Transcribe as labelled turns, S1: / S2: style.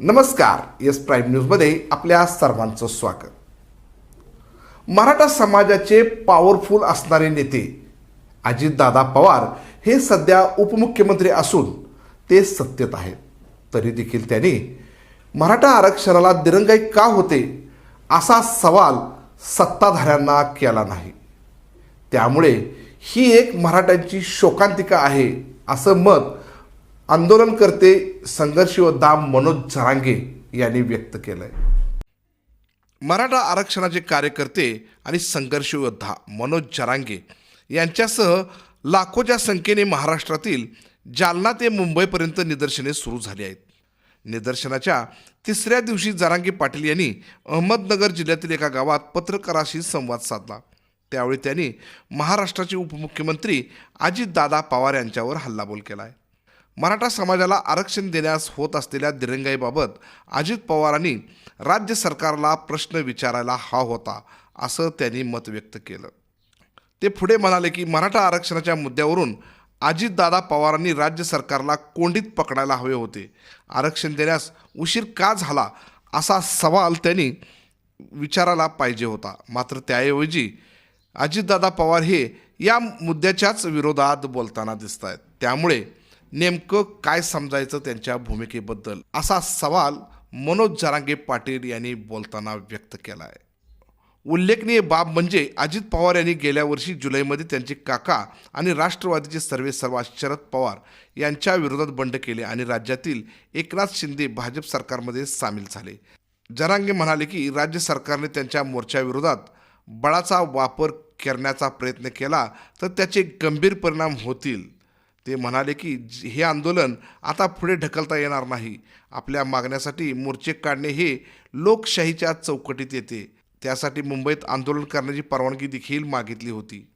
S1: नमस्कार S prime न्यूजमध्ये आपल्या सर्वांचं स्वागत. मराठा समाजाचे पॉवरफुल असणारे नेते अजितदादा पवार हे सध्या उपमुख्यमंत्री असून ते सत्तेत आहेत. तरी देखील त्यांनी मराठा आरक्षणाला दिरंगाई का होते असा सवाल सत्ताधाऱ्यांना केला नाही. त्यामुळे ही एक मराठ्यांची शोकांतिका आहे असं मत आंदोलनकर्ते संघर्ष योद्धा मनोज झरांगे यांनी व्यक्त केलंय. मराठा आरक्षणाचे कार्यकर्ते आणि संघर्ष योद्धा मनोज झरांगे यांच्यासह लाखोच्या संख्येने महाराष्ट्रातील जालना ते मुंबईपर्यंत निदर्शने सुरू झाली आहेत. निदर्शनाच्या तिसऱ्या दिवशी जरांगे पाटील यांनी अहमदनगर जिल्ह्यातील एका गावात पत्रकाराशी संवाद साधला. त्यावेळी त्यांनी महाराष्ट्राचे उपमुख्यमंत्री अजितदादा पवार यांच्यावर हल्लाबोल केला आहे मराठा समाजाला आरक्षण देण्यास होत असलेल्या दिरंगाईबाबत अजित पवारांनी राज्य सरकारला प्रश्न विचारायला हा होता असं त्यांनी मत व्यक्त केलं. ते पुढे म्हणाले की मराठा आरक्षणाच्या मुद्द्यावरून अजितदादा पवारांनी राज्य सरकारला कोंडीत पकडायला हवे होते. आरक्षण देण्यास उशीर का झाला असा सवाल त्यांनी विचारायला पाहिजे होता. मात्र त्याऐवजी अजितदादा पवार हे या मुद्द्याच्याच विरोधात बोलताना दिसत आहेत त्यामुळे नेमकं काय समजायचं त्यांच्या भूमिकेबद्दल? असा सवाल मनोज जरांगे पाटील यांनी बोलताना व्यक्त केला आहे उल्लेखनीय बाब म्हणजे अजित पवार यांनी गेल्या वर्षी जुलैमध्ये त्यांचे काका आणि राष्ट्रवादीचे सर्वे सर्वा शरद पवार यांच्या विरोधात बंड केले आणि राज्यातील एकनाथ शिंदे भाजप सरकारमध्ये सामील झाले. जरांगे म्हणाले की राज्य सरकारने त्यांच्या मोर्चाविरोधात बळाचा वापर करण्याचा प्रयत्न केला तर त्याचे गंभीर परिणाम होतील. ते म्हणाले की हे आंदोलन आता पुढे ढकलता येणार नाही. आपल्या मागण्यासाठी मोर्चे काढणे हे लोकशाहीच्या चौकटीत येते. त्यासाठी मुंबईत आंदोलन करण्याची परवानगी देखील मागितली होती.